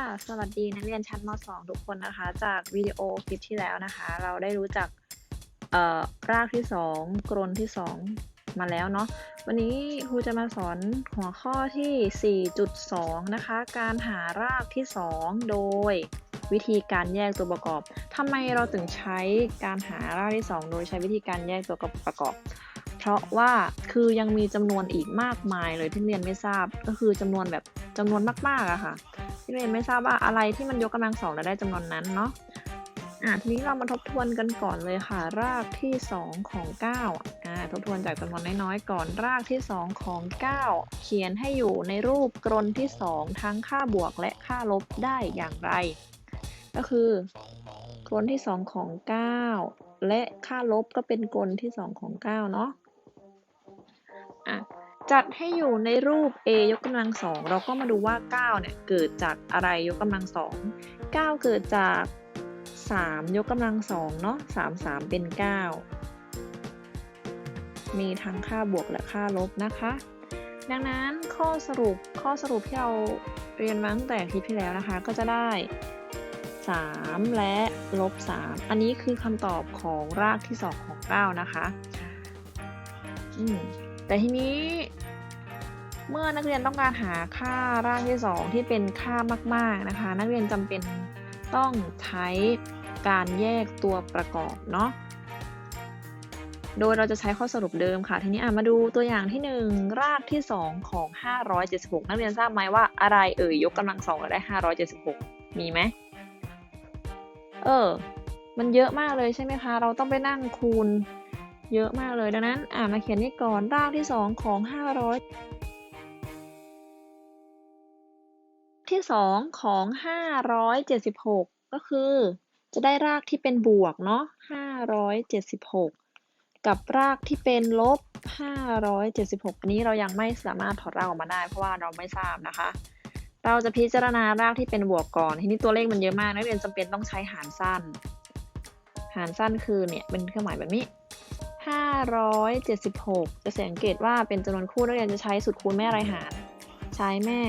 ค่ะ สวัสดีนักเรียนชั้นม .2 ทุกคนนะคะ จากวิดีโอคลิปที่แล้วนะคะ เราได้รู้จักรากที่ 2 กรนที่ 2 มาแล้วเนาะ วันนี้ครูจะมาสอนหัวข้อที่ 4.2 นะคะ การหารากที่ 2 โดยวิธีการแยกตัวประกอบทำไมเราถึงใช้การหารากที่ 2 โดยใช้วิธีการแยกตัวประกอบ เพราะว่าคือยังมีจำนวนอีกมากมายเลยที่เรียนไม่ทราบ ก็คือจำนวนแบบ จำนวนมากๆอะค่ะที่เรียนไม่ทราบว่าอะไรที่มันยกกำลังสองแล้วได้จำนวนนั้นเนาะอะทีนี้เรามาทบทวนกันก่อนเลยค่ะ รากที่ 2 ของ9อ่าทบทวนจากจำนวนน้อยๆก่อนรากที่ 2 ของ 9 เขียนให้อยู่ในรูปกรนที่ 2 ทั้งค่าบวกและค่าลบได้อย่างไร ก็คือกรนที่ 2 ของ 9 และค่าลบก็เป็นกรนที่ 2 ของ 9 เนาะอะ จัดให้อยู่ในรูป a ยกกำลังสองเราก็มาดูว่า 9 เนี่ย เกิดจากอะไรยกกำลังสอง9เกิดจาก 3 ยกกำลังสองเนาะ3 3 เป็น 9 มีทั้งค่าบวกและค่าลบนะคะ ดังนั้นข้อสรุปข้อสรุปที่เราเรียนมาตั้งแต่คลิปที่แล้วนะคะ ก็จะได้ 3 และลบ 3 อันนี้คือคำตอบของรากที่ 2 ของ 9 นะคะ อืมแต่ทีนี้ เมื่อนักเรียนต้องการหาค่ารากที่ 2 ที่เป็นค่ามากๆนะคะ นักเรียนจำเป็นต้องใช้การแยกตัวประกอบเนาะโดยเราจะใช้ข้อสรุปเดิมค่ะ ทีนี้มาดูตัวอย่างที่ 1 รากที่ 2 ของ 576 นักเรียนทราบไหมว่าอะไรเอ่ยยกกำลังสองแล้วได้ 576 มีไหมเออ มันเยอะมากเลยใช่ไหมคะ เราต้องไปนั่งคูณเยอะมากเลยดังนั้น อ่ามาเขียนนี่ก่อนรากที่ 2 ของ 500 ที่2ของ576ก็คือ จะได้รากที่เป็นบวกเนาะ576กับรากที่เป็นลบ576อันนี้เรายังไม่สามารถถอดรากออกมาได้ เพราะว่าเราไม่ทราบนะคะ เราจะพิจารณารากที่เป็นบวกก่อนทีนี้ตัวเลขมันเยอะมากนักเรียนจำเป็นต้องใช้หารสั้น หารสั้นคือเนี่ยเป็นเครื่องหมายแบบนี้576 จะสังเกตว่าเป็นจำนวนคู่นักเรียนจะใช้สุดคูณแม่ไรหาร ใช้แม่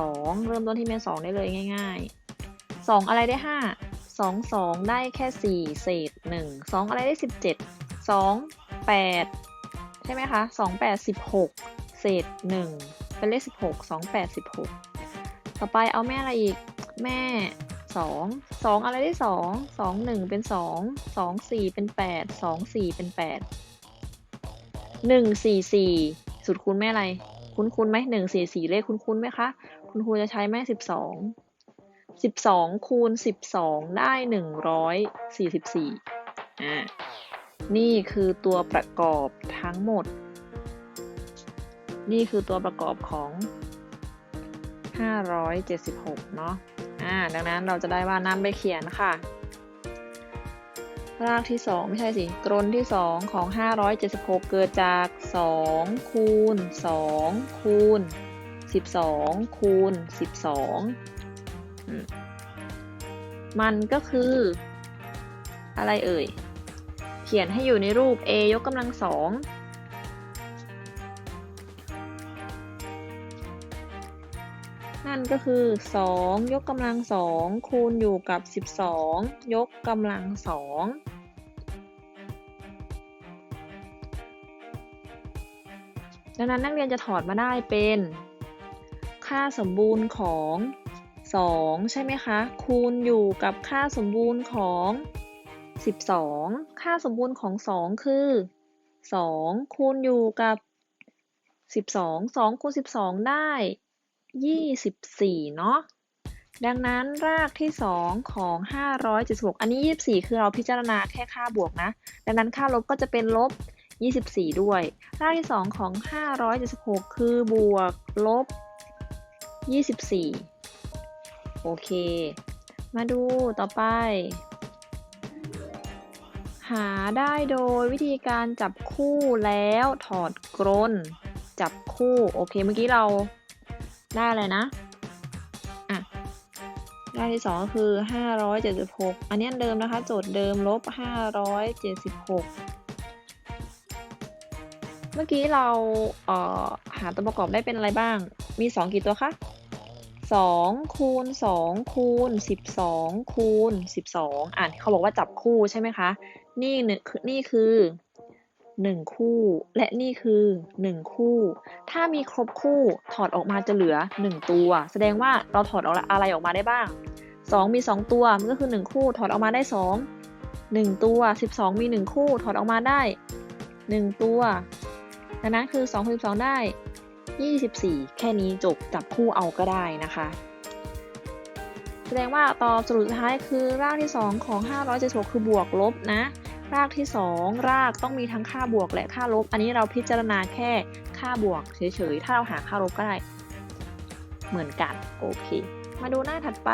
2 เริ่มต้นที่แม่ 2 ได้เลยง่าย ๆ 2 อะไรได้ 5 2 2 ได้แค่ 4 เศษ 1 2 อะไรได้ 17 2 8 ใช่ไหมคะ 2 8 16 เศษ 1 เป็นเลข 16 2 8 16 ต่อไปเอาแม่อะไรอีก แม่ 2 2 อะไรได้ 2 2 1 เป็น 2 2 4 เป็น 8 2 4 เป็น 8 1 4 4 สุดคูณแม่อะไร คุ้นคุ้นไหมหนึ่งสี่สี่เลขคุ้นคุ้นไหมคะ คุณครูจะใช้แม่สิบสองสิบสองคูณสิบสองได้หนึ่งร้อยสี่สิบสี่อ่านี่คือตัวประกอบทั้งหมด นี่คือตัวประกอบของห้าร้อยเจ็ดสิบหกเนาะอ่าดังนั้นเราจะได้ว่านำไปเขียนค่ะ รากที่ 2 ไม่ใช่สิ กรนที่ 2 ของ 576 เกิดจาก 2 คูณ 2 คูณ 12 คูณ 12 มันก็คือ อะไรเอ่ย เขียนให้อยู่ในรูป a ยกกำลังสอง ก็คือ 2 ยกกำลังสองคูณอยู่กับ 12 ยกกำลังสองดังนั้นนักเรียนจะถอดมาได้เป็น ค่าสมบูรณ์ของ 2 ใช่ไหมคะ คูณอยู่กับค่าสมบูรณ์ของ 12 ค่าสมบูรณ์ของ 2 คือ 2 คูณอยู่กับ 12 2คูณ12 ได้ 24 เนาะดังนั้นรากที่ 2 ของ 576 อันนี้ 24 คือเราพิจารณาแค่ค่าบวกนะ ดังนั้นค่าลบก็จะเป็นลบ 24 ด้วย รากที่ 2 ของ 576 คือบวกลบ 24 โอเค มาดูต่อไป หาได้โดยวิธีการจับคู่แล้วถอดกรนจับคู่ โอเค เมื่อกี้เรา ได้อะไรนะ อะ ได้ที่2ก็คือ576อันนี้เดิมนะคะ โจทย์เดิมลบ576เมื่อกี้เราเอ่อหาตัวประกอบได้เป็นอะไรบ้าง มี 2 กี่ตัวคะสองคูณสองคูณสิบสองคูณสิบสองอ่านเขาบอกว่าจับคู่ใช่ไหมคะ นี่นึ่คือ นี่คือหนึ่งคู่ และนี่คือหนึ่งคู่ ถ้ามีครบคู่ถอดออกมาจะเหลือหนึ่งตัว แสดงว่าเราถอดออกอะไรออกมาได้บ้างสองมีสองตัวมันก็คือหนึ่งคู่ถอดออกมาได้สองหนึ่งตัวสิบสองมีหนึ่งคู่ถอดออกมาได้หนึ่งตัวดังนั้นคือสองคูณสองได้ 24 แค่นี้จบจับคู่เอาก็ได้นะคะแสดงว่าตอบสรุปสุดท้ายคือรากที่ 2 ของ 576 คือบวกลบนะ รากที่ 2 รากต้องมีทั้งค่าบวกและค่าลบ อันนี้เราพิจารณาแค่ค่าบวกเฉยๆ ถ้าเราหาค่าลบก็ได้ เหมือนกัน โอเค มาดูหน้าถัดไป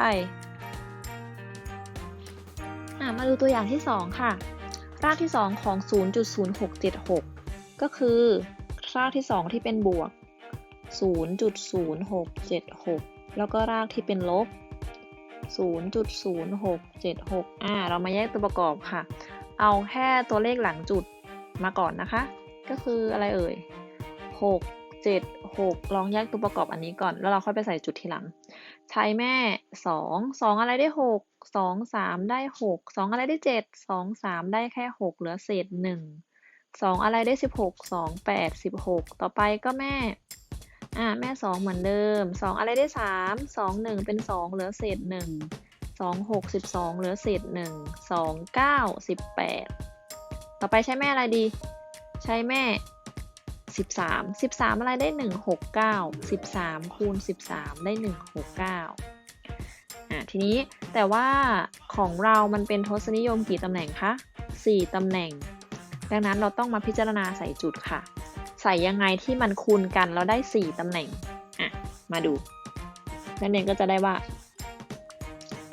อะมาดูตัวอย่างที่ 2 ค่ะ รากที่ 2 ของ 0.0676 ก็คือ รากที่ 2 ที่เป็นบวก 0.0676 แล้วก็รากที่เป็นลบ0.0676 อ่า เรามาแยกตัวประกอบค่ะ เอาแค่ตัวเลขหลังจุดมาก่อนนะคะ ก็คืออะไรเอ่ย 6 7 6 ลองแยกตัวประกอบอันนี้ก่อน แล้วเราค่อยไปใส่จุดทีหลัง ใช้แม่ 2 2 อะไรได้ 6 2 3 ได้ 6 2 อะไรได้ 7 2 3 ได้แค่ 6 เหลือเศษ 1 2 อะไรได้ 16 2 8 16 ต่อไปก็แม่อ่าแม่สองเหมือนเดิมสองอะไรได้สามสองหนึ่งเป็นสองเหลือเศษหนึ่ง สองหกสิบสองเหลือเศษหนึ่งสองเก้าสิบแปดต่อไปใช้แม่อะไรดี ใช้แม่สิบสามสิบสามอะไรได้หนึ่งหกเก้าสิบสามคูณสิบสามได้หนึ่งหกเก้าอ่าทีนี้แต่ว่าของเรามันเป็นทศนิยมกี่ตำแหน่งคะสี่ตำแหน่ง ดังนั้นเราต้องมาพิจารณาใส่จุดค่ะ ใส่ยังไงที่มันคูณกันแล้วได้4ตำแหน่งอะมาดูนักเรียนก็จะได้ว่า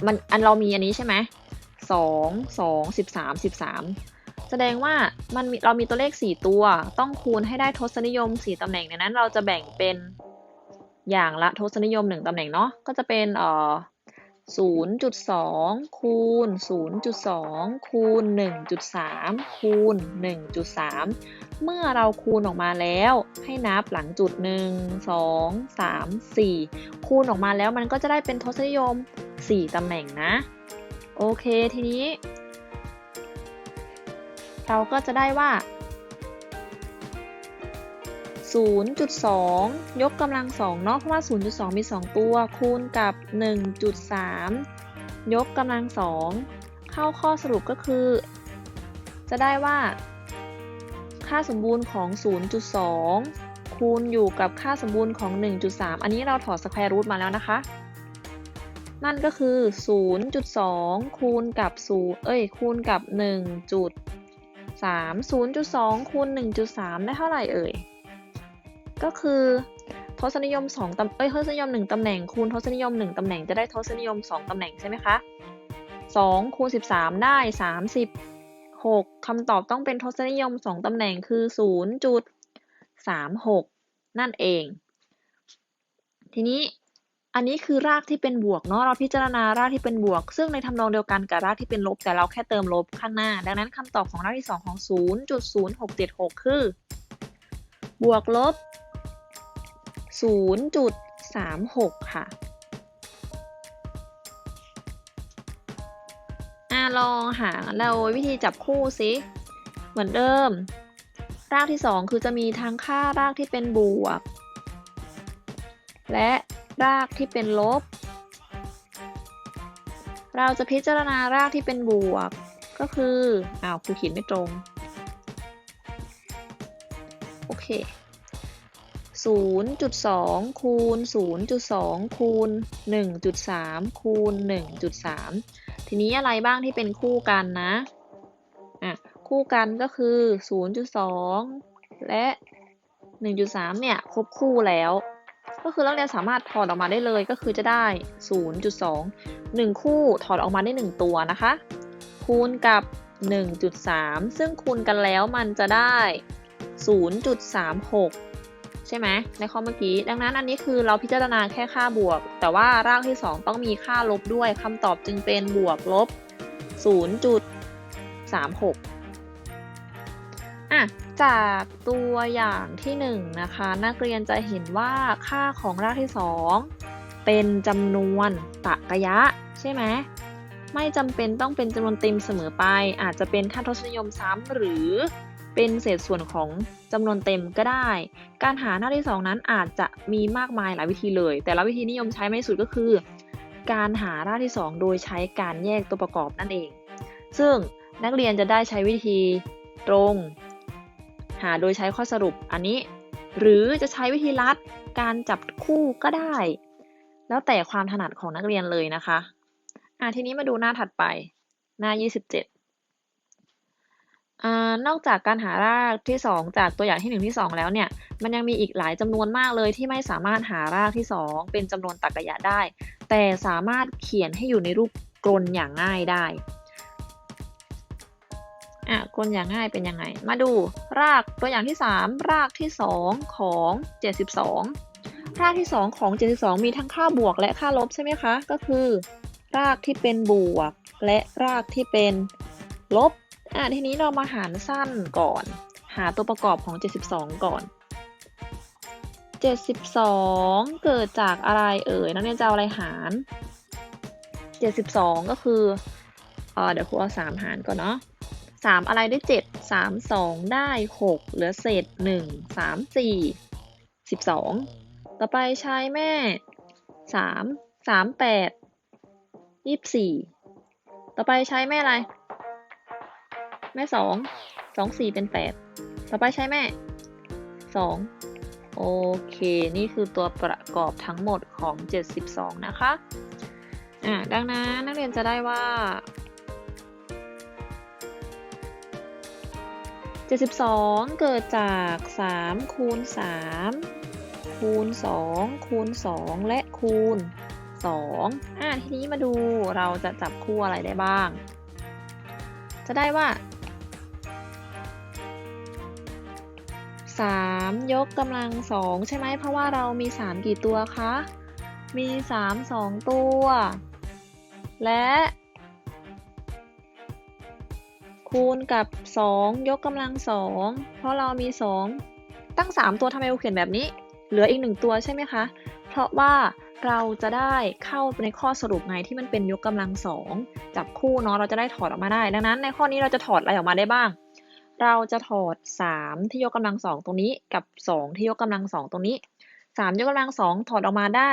มันอันเรามีอันนี้ใช่ไหมสองสองสิบสามสิบสามแสดงว่ามันมเรามีตัวเลข 4 ตัว ต้องคูณให้ได้ทศนิยม 4ตำแหน่งดังนั้นเราจะแบ่งเป็นอย่างละทศนิยม 1ตำแหน่งเนาะก็จะเป็นเอ่อ 0.2 คูณ 0.2 คูณ 1.3 คูณ 1.3 เมื่อเราคูณออกมาแล้ว ให้นับหลังจุด 1 2 3 4 คูณออกมาแล้วมันก็จะได้เป็นทศนิยม 4 ตำแหน่งนะ โอเคทีนี้ เราก็จะได้ว่า 0.2 ยกกำลัง2เนาะเพราะว่า 0.2 มี 2 ตัว คูณกับ 1.3 ยกกำลัง2เข้าข้อสรุปก็คือ จะได้ว่า ค่าสมบูรณ์ของ 0.2 คูณอยู่กับค่าสมบูรณ์ของ 1.3 อันนี้เราถอดสแควร์รูทมาแล้วนะคะ นั่นก็คือ 0.2 คูณกับ0เอ้ย คูณกับ 1.3 0.2 คูณ 1.3 ได้เท่าไหร่เอ่ย ก็คือทศนิยม2ตำเอ้ยทศนิยม 1ตำแหน่งคูณทศนิยม 1ตำแหน่งจะได้ทศนิยม 2ตำแหน่งใช่ไหมคะ2คูณ13 ได้ 36คำตอบต้องเป็นทศนิยม 2ตำแหน่งคือ 0.36 นั่นเอง ทีนี้อันนี้คือรากที่เป็นบวกเนาะเราพิจารณารากที่เป็นบวก ซึ่งในทำนองเดียวกันกับรากที่เป็นลบ แต่เราแค่เติมลบข้างหน้า ดังนั้นคำตอบของรากที่ 2 ของ 0.0676 คือ บวกลบ 0.36 ค่ะอ่าลองหาเราวิธีจับคู่สิเหมือนเดิม รากที่ 2 คือจะมีทั้งค่ารากที่เป็นบวก และรากที่เป็นลบ เราจะพิจารณารากที่เป็นบวก ก็คืออ้าวครูเขียนไม่ตรง โอเค 0.2 คูณ 0.2 คูณ 1.3 คูณ 1.3 ทีนี้อะไรบ้างที่เป็นคู่กันนะอะคู่กันก็คือ 0.2 และ 1.3 เนี่ยครบคู่แล้ว ก็คือนักเรียนสามารถถอดออกมาได้เลยก็คือจะได้ 0.2 1 คู่ถอดออกมาได้ 1 ตัวนะคะ คูณกับ 1.3 ซึ่งคูณกันแล้วมันจะได้ 0.36 ใช่ไหมในข้อเมื่อกี้ ดังนั้นอันนี้คือเราพิจารณาแค่ค่าบวก แต่ว่ารากที่ 2 ต้องมีค่าลบด้วยคำตอบจึงเป็นบวกลบ 0.36อะจากตัวอย่างที่ 1 นะคะ นักเรียนจะเห็นว่าค่าของรากที่ 2 เป็นจำนวนตรรกะยะ ใช่ไหมไม่จำเป็นต้องเป็นจำนวนเต็มเสมอไป อาจจะเป็นค่าทศนิยมซ้ำหรือ เป็นเศษส่วนของจำนวนเต็มก็ได้ การหาหน้าที่ 2 นั้นอาจจะมีมากมายหลายวิธีเลย แต่ละวิธีนิยมใช้ไม่สุดก็คือ การหาหน้าที่ 2 โดยใช้การแยกตัวประกอบนั่นเอง ซึ่งนักเรียนจะได้ใช้วิธีตรง หาโดยใช้ข้อสรุปอันนี้ หรือจะใช้วิธีลัดการจับคู่ก็ได้ แล้วแต่ความถนัดของนักเรียนเลยนะคะอะทีนี้มาดูหน้าถัดไปหน้า 27านอกจากการหารากที่ 2 จากตัวอย่างที่ 1 ที่ 2 แล้วเนี่ย มันยังมีอีกหลายจำนวนมากเลยที่ไม่สามารถหารากที่ 2 เป็นจำนวนตรรกะยะได้ แต่สามารถเขียนให้อยู่ในรูปกลนอย่างง่ายได้อะกลอย่างง่ายเป็นยังไง มาดูรากตัวอย่างที่ 3 รากที่ 2 ของ 72 รากที่ 2 ของ 72 มีทั้งค่าบวกและค่าลบใช่ไหมคะ ก็คือ รากที่เป็นบวก และรากที่เป็นลบ อะทีนี้เรามาหารสั้นก่อน หาตัวประกอบของ 72 ก่อน 72 เกิดจากอะไรเอ่ยนักเรียนจะเอาอะไรหาร 72 ก็คือเออเดี๋ยวครูเอา 3 หารก่อนเนาะ3 อะไรได้ 7 3 2 ได้ 6 เหลือเศษ 1 3 4 12 ต่อไปใช้แม่ 3 3 8 24 ต่อไปใช้แม่อะไร แม่2 2 4เป็น8ต่อไปใช้แม่2โอเค นี่คือตัวประกอบทั้งหมดของ 72 นะคะ อะดังนั้นนักเรียนจะได้ว่า 72 เกิดจาก 3 คูณ 3 คูณ 2 คูณ 2 และคูณ 2 อะทีนี้มาดูเราจะจับคู่อะไรได้บ้าง จะได้ว่า 3 ยกกำลัง2ใช่ไหมเพราะว่าเรามี 3 กี่ตัวคะ มี 3 2 ตัว และ คูณกับ 2 ยกกำลัง2เพราะเรามี 2 ตั้ง 3 ตัวทำไมเราเขียนแบบนี้ เหลืออีก 1 ตัวใช่ไหมคะ เพราะว่าเราจะได้เข้าในข้อสรุปไงที่มันเป็นยกกำลัง2จับคู่เนาะเราจะได้ถอดออกมาได้ ดังนั้นในข้อนี้เราจะถอดอะไรออกมาได้บ้าง เราจะถอด3ที่ยกกำลัง2ตรงนี้กับ2ที่ยกกำลัง2ตรงนี้3ยกกำลัง2ถอดออกมาได้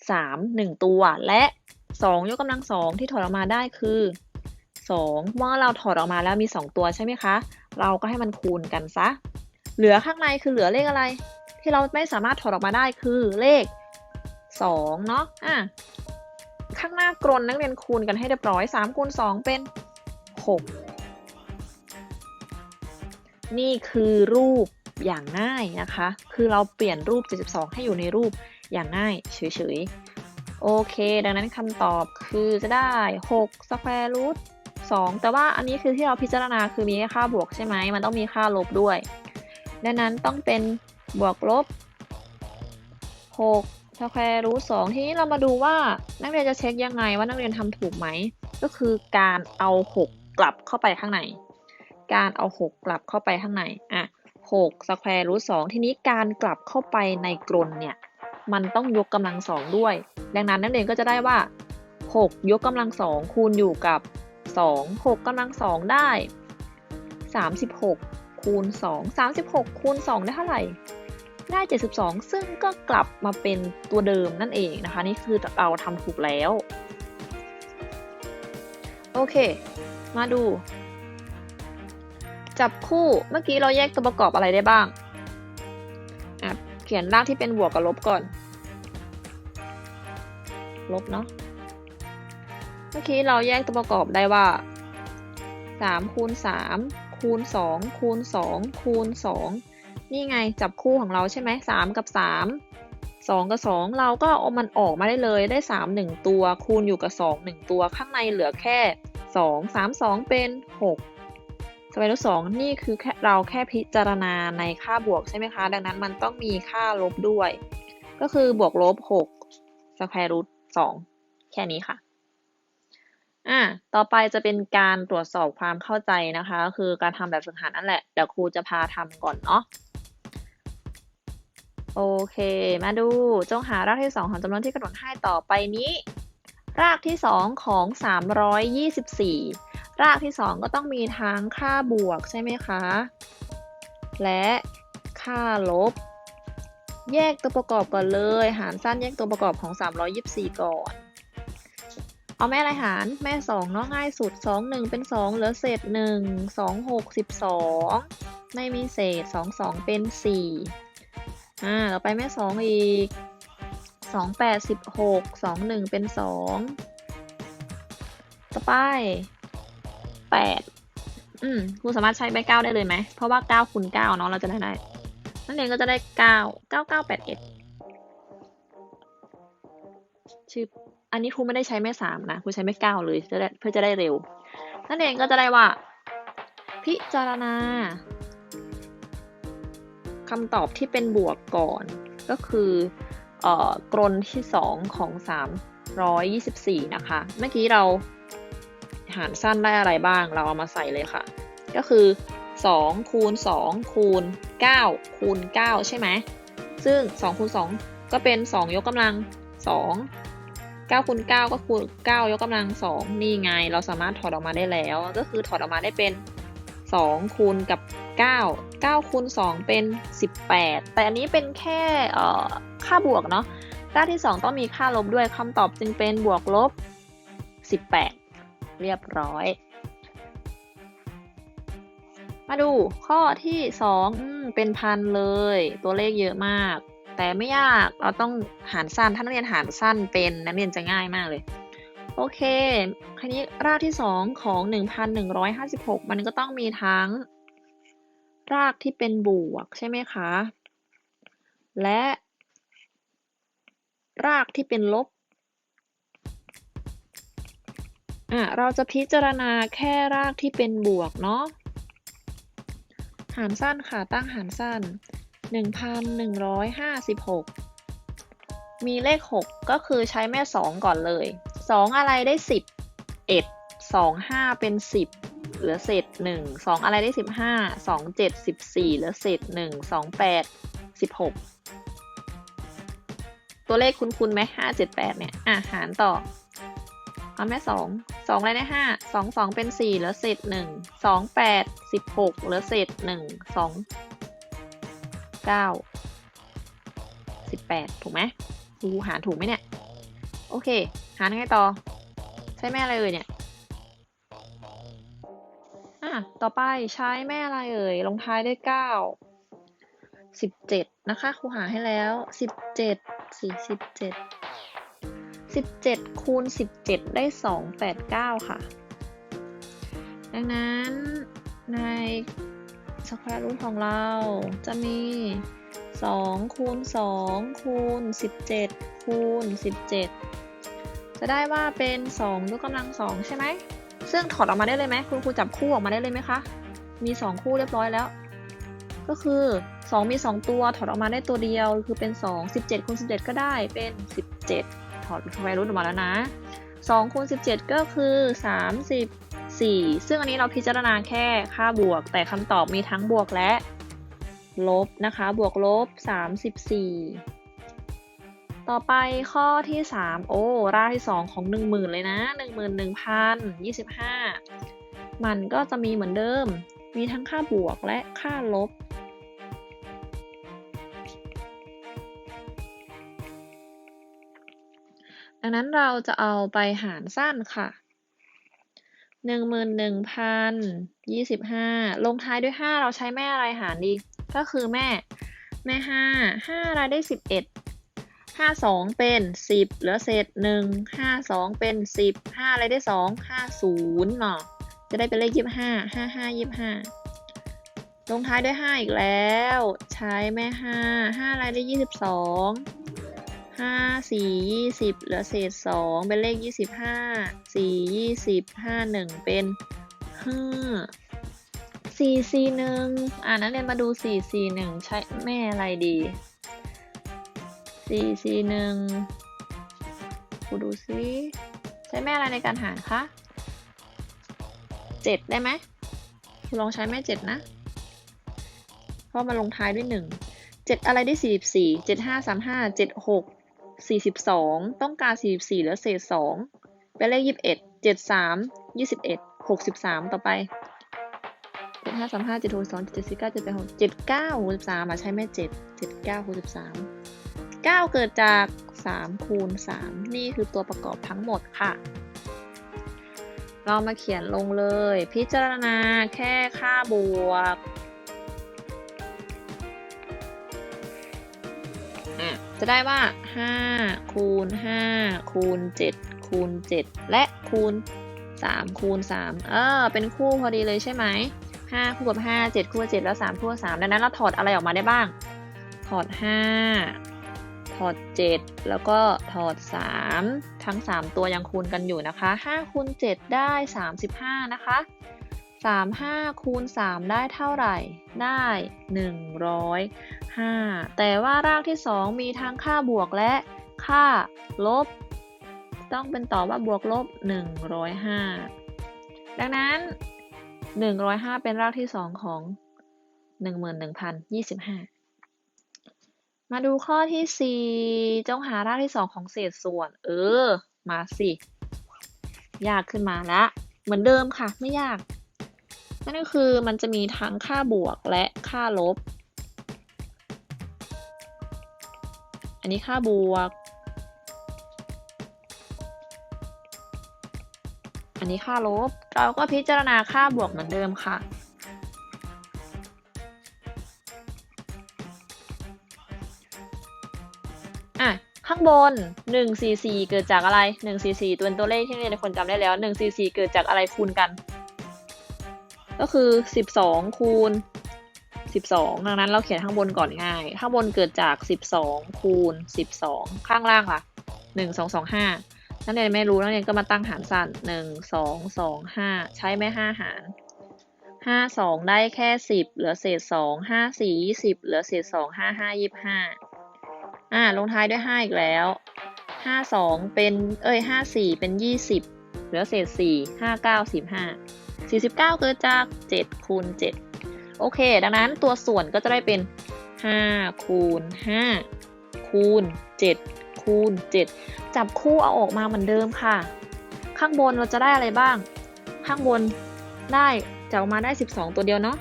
3 1ตัว และ2ยกกำลัง2ที่ถอดออกมาได้คือ2เมื่อเราถอดออกมาแล้วมี2ตัวใช่ไหมคะ เราก็ให้มันคูณกันซะ เหลือข้างในคือเหลือเลขอะไร ที่เราไม่สามารถถอดออกมาได้คือเลข2เนาะอะข้างหน้ากรนนักเรียนคูณกันให้เรียบร้อย3คูณ2เป็น6 นี่คือรูปอย่างง่ายนะคะ คือเราเปลี่ยนรูป 72 ให้อยู่ในรูปอย่างง่ายเฉยๆ โอเค ดังนั้นคำตอบคือจะได้6 square root 2 แต่ว่าอันนี้คือที่เราพิจารณาคือมีแค่ค่าบวกใช่ไหม มันต้องมีค่าลบด้วย ดังนั้นต้องเป็นบวกลบ6 square root 2 ทีนี้เรามาดูว่านักเรียนจะเช็คยังไงว่านักเรียนทำถูกไหม ก็คือการเอา 6 กลับเข้าไปข้างใน การเอา 6 กลับเข้าไปข้างในอะ6 square root 2ทีนี้การกลับเข้าไปในกรนเนี่ยมันต้องยกกำลัง2ด้วย ดังนั้นนักเรียนก็จะได้ว่า 6 ยกกำลัง2คูณอยู่กับ 2 6กำลัง2ได้ 36 คูณ 2 36 คูณ 2 ได้เท่าไหร่ ได้ 72 ซึ่งก็กลับมาเป็นตัวเดิมนั่นเองนะคะ นี่คือเราทำถูกแล้ว โอเค มาดู จับคู่เมื่อกี้เราแยกตัวประกอบอะไรได้บ้างอะเขียนรากที่เป็นบวกกับลบก่อน ลบเนาะเมื่อกี้เราแยกตัวประกอบได้ว่า3คูณ3คูณ2คูณ2คูณ2นี่ไงจับคู่ของเราใช่ไหม3กับ 3 2 กับ 2 เราก็เอามันออกมาได้เลยได้ 3 1 ตัวคูณอยู่กับ 2 1 ตัวข้างในเหลือแค่ 2 3 2 เป็น 6 สมัยรูท2นี่คือเราแค่พิจารณาในค่าบวกใช่ไหมคะ ดังนั้นมันต้องมีค่าลบด้วย ก็คือบวกลบ6สแควร์รูท2แค่นี้ค่ะอะต่อไปจะเป็นการตรวจสอบความเข้าใจนะคะก็คือการทำแบบฝึกหัดนั่นแหละเดี๋ยวครูจะพาทำก่อนเนาะโอเค มาดูจงหารากที่ 2 ของจำนวนที่กำหนดให้ต่อไปนี้ รากที่ 2 ของ 324 รากที่ 2 ก็ต้องมีทั้งค่าบวกใช่ไหมคะ และค่าลบ แยกตัวประกอบก่อนเลย หารสั้นแยกตัวประกอบของ 324 ก่อน เอาแม่อะไรหาร แม่ 2 เนาะง่ายสุด 2 1 เป็น 2 เหลือเศษ 1 2 6 12 ไม่มีเศษ 2 2 เป็น 4 อ่าต่อไปแม่ 2 อีก 2 8 16 2 1 เป็น 2 ต่อไป 8อืมครูสามารถใช้ใบเก้าได้เลยไหม เพราะว่า9คูณ9เนาะเราจะได้ได้นั่นเองก็จะได้9 9981ชื่ออันนี้ครูไม่ได้ใช้แม่สามนะครูใช้แม่เก้าเลยเพื่อจะได้เร็วนั่นเองก็จะได้ว่า พิจารณาคำตอบที่เป็นบวกก่อน ก็คือเอ่อกรนที่ 2 ของ 324 นะคะ เมื่อกี้เรา หารสั้นได้อะไรบ้าง เราเอามาใส่เลยค่ะ ก็คือ 2 คูณ 2 คูณ 9 คูณ 9 ใช่ไหม ซึ่ง 2 คูณ 2 ก็เป็น 2 ยกกำลัง 2 9คูณ9ก็คูณ9ยกกำลัง 2 นี่ไง เราสามารถถอดออกมาได้แล้ว ก็คือถอดออกมาได้เป็น 2 คูณกับ 9 9คูณ2เป็น 18 แต่อันนี้เป็นแค่ค่าบวกเนาะด้านที่ 2 ต้องมีค่าลบด้วยคำตอบจึงเป็นบวกลบ 18 เรียบร้อย มาดูข้อที่2อืมเป็นพันเลย ตัวเลขเยอะมาก แต่ไม่ยากเราต้องหารสั้นถ้านักเรียนหารสั้นเป็นนักเรียนจะง่ายมากเลยโอเคคันนี้รากที่ 2 ของ 1,156 มันก็ต้องมีทั้ง รากที่เป็นบวกใช่ไหมคะ และ รากที่เป็นลบ อะเราจะพิจารณาแค่รากที่เป็นบวกเนาะ หารสั้นค่ะ ตั้งหารสั้น 1,156 มีเลข 6 ก็คือใช้แม่ 2 ก่อนเลย 2 อะไรได้ 10เอ็ด2 5 เป็น 10เหลือเศษ1 2อะไรได้15 2 7 14เหลือเศษ1 2 8 16ตัวเลขคุ้นๆไหม5 7 8เนี่ย อะ หารต่อ เอาแม่2 2อะไรได้5 2 2เป็น4เหลือเศษ1 2 8 16เหลือเศษ1 2 9 18ถูกไหมดูหารถูกไหมเนี่ย โอเค หารยังไงต่อ ใช้แม่อะไรเอ่ยเนี่ยอะต่อไปใช้แม่อะไรเอ่ยลงท้ายด้วย9 17นะคะครูหาให้แล้ว17 47 17 คูณ 17 ได้ 289 ค่ะ ดังนั้นในสแควร์รูทของเราจะมี 2 คูณ 2 คูณ 17 คูณ 17 จะได้ว่าเป็น 2 ยกกำลัง 2 ใช่ไหม ซึ่งถอดออกมาได้เลยไหมคุณครูจับคู่ออกมาได้เลยไหมคะ มี 2 คู่เรียบร้อยแล้ว ก็คือ 2 มี 2 ตัวถอดออกมาได้ตัวเดียว คือเป็น 2 17คูณ17 ก็ได้เป็น 17 ถอดสแควร์รูทออกมาแล้วนะ2คูณ17 ก็คือ 34 ซึ่งอันนี้เราพิจารณาแค่ค่าบวก แต่คำตอบมีทั้งบวกและ ลบนะคะ บวกลบ 34 ต่อไปข้อที่ 3 โอ้ รากที่ 2 ของ 10,000 เลยนะ 11,025 มันก็จะมีเหมือนเดิม มีทั้งค่าบวกและค่าลบ ดังนั้นเราจะเอาไปหารสั้นค่ะหนึ่งหมื่นหนึ่งพันยี่สิบห้าลงท้ายด้วยห้าเราใช้แม่อะไรหารดี ก็คือแม่ แม่ห้าห้าอะไรได้สิบเอ็ดห้าสองเป็นสิบเหลือเศษหนึ่งห้าสองเป็นสิบห้าอะไรได้สองห้าศูนย์เนาะจะได้เป็นเลขยี่สิบห้าห้าห้ายี่สิบห้าลงท้ายด้วยห้าอีกแล้ว ใช้แม่ห้าห้าอะไรได้ยี่สิบสอง ห้าสี่ยี่สิบเหลือเศษสองเป็นเลขยี่สิบห้าสี่ยี่สิบห้าหนึ่งเป็นห้าสี่สี่หนึ่งอ่านักเรียนมาดูสี่สี่หนึ่งใช้แม่อะไรดีสี่สี่หนึ่งกูดูซิใช้แม่อะไรในการหารคะเจ็ดได้ไหมคุณลองใช้แม่เจ็ดนะ เพราะมันลงท้ายด้วยหนึ่งเจ็ดอะไรได้สี่สิบสี่เจ็ดห้าสามห้าเจ็ดหก สี่สิบสองต้องการสี่สิบสี่เหลือเศษสองเป็นเลขยี่สิบเอ็ดเจ็ดสามยี่สิบเอ็ดหกสิบสามต่อไปเจ็ดห้าสามห้าเจ็ดหกสองเจ็ดสี่เก้าเจ็ดแปดหกเจ็ดเก้าหกสิบสามอะใช่ไหมเจ็ดเจ็ดเก้าหกสิบสามเก้าเกิดจากสามคูณสามนี่คือตัวประกอบทั้งหมดค่ะ เรามาเขียนลงเลย พิจารณาแค่ค่าบวก จะได้ว่า 5 คูณ 5 คูณ 7 คูณ 7 และคูณ 3 คูณ 3 เออ เป็นคู่พอดีเลยใช่ไหม 5 คู่กับ 5 7 คู่กับ 7 แล้ว 3 คู่กับ 3 ดังนั้นเราถอดอะไรออกมาได้บ้าง ถอด 5 ถอด 7 แล้วก็ถอด 3 ทั้ง 3 ตัวยังคูณกันอยู่นะคะ 5 คูณ 7 ได้ 35 นะคะ 35คูณ3ได้เท่าไหร่ ได้105แต่ว่ารากที่2มีทั้งค่าบวกและค่าลบ ต้องเป็นตอบว่าบวกลบ105ดังนั้น105เป็นรากที่2ของ11,025มาดูข้อที่4จงหารากที่2ของเศษส่วน เออ มาสิ ยากขึ้นมาละ เหมือนเดิมค่ะ ไม่ยาก นั่นก็คือมันจะมีทั้งค่าบวกและค่าลบ อันนี้ค่าบวก อันนี้ค่าลบ เราก็พิจารณาค่าบวกเหมือนเดิมค่ะอะข้างบน 144 เกิดจากอะไร 144 ตัวเป็นตัวเลขที่เรียนในคนจำได้แล้ว 144 เกิดจากอะไรคูณกัน ก็คือ 12 คูณ 12 ดังนั้นเราเขียนข้างบนก่อนง่าย ข้างบนเกิดจาก 12 คูณ 12 ข้างล่างล่ะ 1 2 2 5 นักเรียนไม่รู้นักเรียนก็มาตั้งหารสั้น 1 2 2 5 ใช้ไหม5หาร 5 2 ได้แค่ 10 เหลือเศษ 2 5 4 20 เหลือเศษ 2 5 5 25 อ่า ลงท้ายด้วย 5 อีกแล้ว 5 2 เป็น เอ้ย 5 4 เป็น 20 เหลือเศษ 4 5 9 15 49 เกิดจาก7คูณ7โอเค ดังนั้นตัวส่วนก็จะได้เป็น 5 คูณ 5 คูณ 7 คูณ 7 จับคู่เอาออกมาเหมือนเดิมค่ะ ข้างบนเราจะได้อะไรบ้าง ข้างบนได้จะออกมาได้ 12 ตัวเดียวเนาะ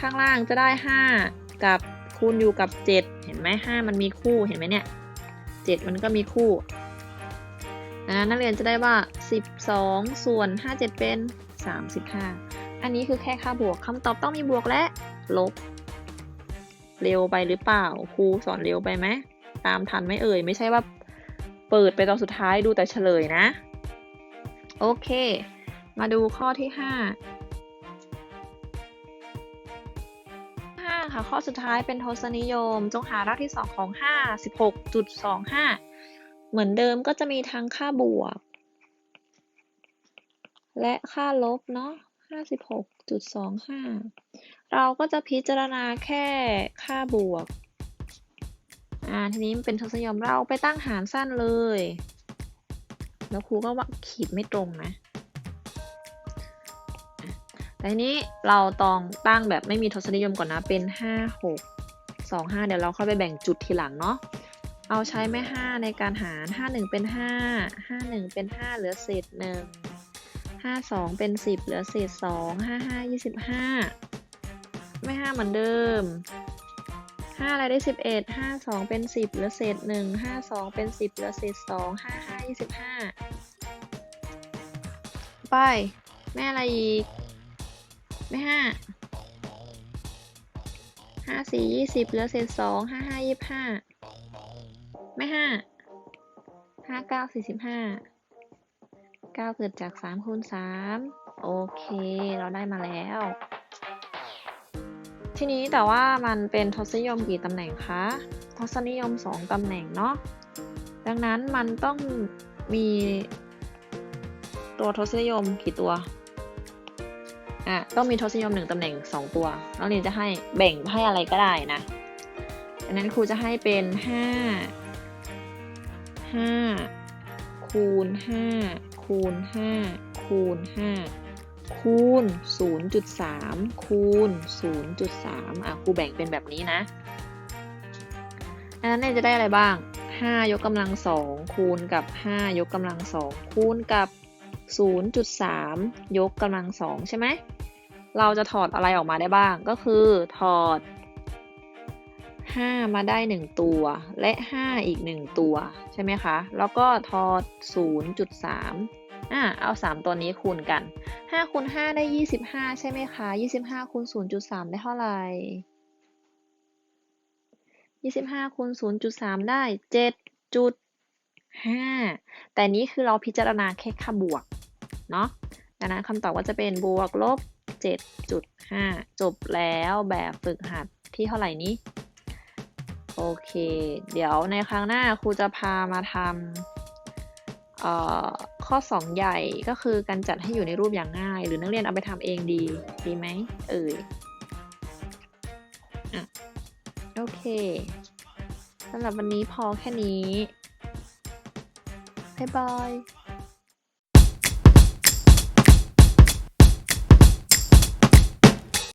ข้างล่างจะได้ 5 กับคูณอยู่กับ 7 เห็นไหม5มันมีคู่เห็นไหมเนี่ย 7 มันก็มีคู่ดังนั้นนักเรียนจะได้ว่า 12 ส่วน 57 เป็น 35 อันนี้คือแค่ค่าบวกคำตอบต้องมีบวกและลบ เร็วไปหรือเปล่าครูสอนเร็วไปไหมตามทันไหมเอ่ย ไม่ใช่ว่าเปิดไปตอนสุดท้ายดูแต่เฉลยนะ โอเค มาดูข้อที่ 5 5 ค่ะ ข้อสุดท้ายเป็นทศนิยม จงหารากที่ 2 ของ56.25 เหมือนเดิมก็จะมีทั้งค่าบวก และค่าลบเนาะ56.25 เราก็จะพิจารณาแค่ค่าบวก อ่า ทีนี้มันเป็นทศนิยมเราไปตั้งหารสั้นเลย แล้วครูก็ว่าขีดไม่ตรงนะ แต่ทีนี้เราต้องตั้งแบบไม่มีทศนิยมก่อนนะ เป็น 5 6 2 5 เดี๋ยวเราค่อยไปแบ่งจุดทีหลังเนาะ เอาใช้ไม่5ในการหาร 5 1 เป็น 5 5 1 เป็น 5 เหลือเศษ1 5 2เป็น10เหลือเศษ2 5 5 25ไม่5เหมือนเดิม5อะไรได้11 5 2เป็น10เหลือเศษ1 5 2เป็น10เหลือเศษ2 5 5 25ไป แม่อะไรอีกไม่ห้าห้าสี่ยี่สิบเหลือเศษสองห้าห้ายี่ห้าไม่ห้าห้าเก้าสี่สิบห้า เก้าเกิดจากสามคูณสามโอเค เราได้มาแล้ว ทีนี้แต่ว่ามันเป็นทศนิยมกี่ตำแหน่งคะ ทศนิยมสองตำแหน่งเนาะ ดังนั้นมันต้องมีตัวทศนิยมกี่ตัว อะ ต้องมีทศนิยมหนึ่งตำแหน่งสองตัวนักเรียนจะให้แบ่งให้อะไรก็ได้นะดังนั้นครูจะให้เป็นห้าห้าคูณห้า คูณห้าคูณห้าคูณศูนย์จุดสามคูณศูนย์จุดสามอะครูแบ่งเป็นแบบนี้นะอันนั้นเนี่ยจะได้อะไรบ้าง 5 ยกกำลังสองคูณกับ 5 ยกกำลังสองคูณกับ 0.3 ยกกำลังสองใช่ไหม เราจะถอดอะไรออกมาได้บ้าง ก็คือถอด 5 มาได้ 1 ตัว และ 5 อีก 1 ตัว ใช่ไหมคะ แล้วก็ถอด0.3อะเอา 3 ตัวนี้คูณกัน 5คูณ5ได้ 25 ใช่ไหมคะ 25คูณ0.3 ได้เท่าไหร่ 25คูณ0.3 ได้ 7.5 แต่นี้คือเราพิจารณาแค่ค่าบวก เนาะดังนั้นคำตอบก็จะเป็นบวกลบ7.5 จบแล้วแบบฝึกหัดที่เท่าไหร่นี้ โอเค เดี๋ยวในครั้งหน้าครูจะพามาทำเอ่อข้อ 2 ใหญ่ก็คือการจัดให้อยู่ในรูปอย่างง่าย หรือนักเรียนเอาไปทำเองดี ดีไหมเอ่ยอโอเคสำหรับวันนี้พอแค่นี้ บ๊ายบาย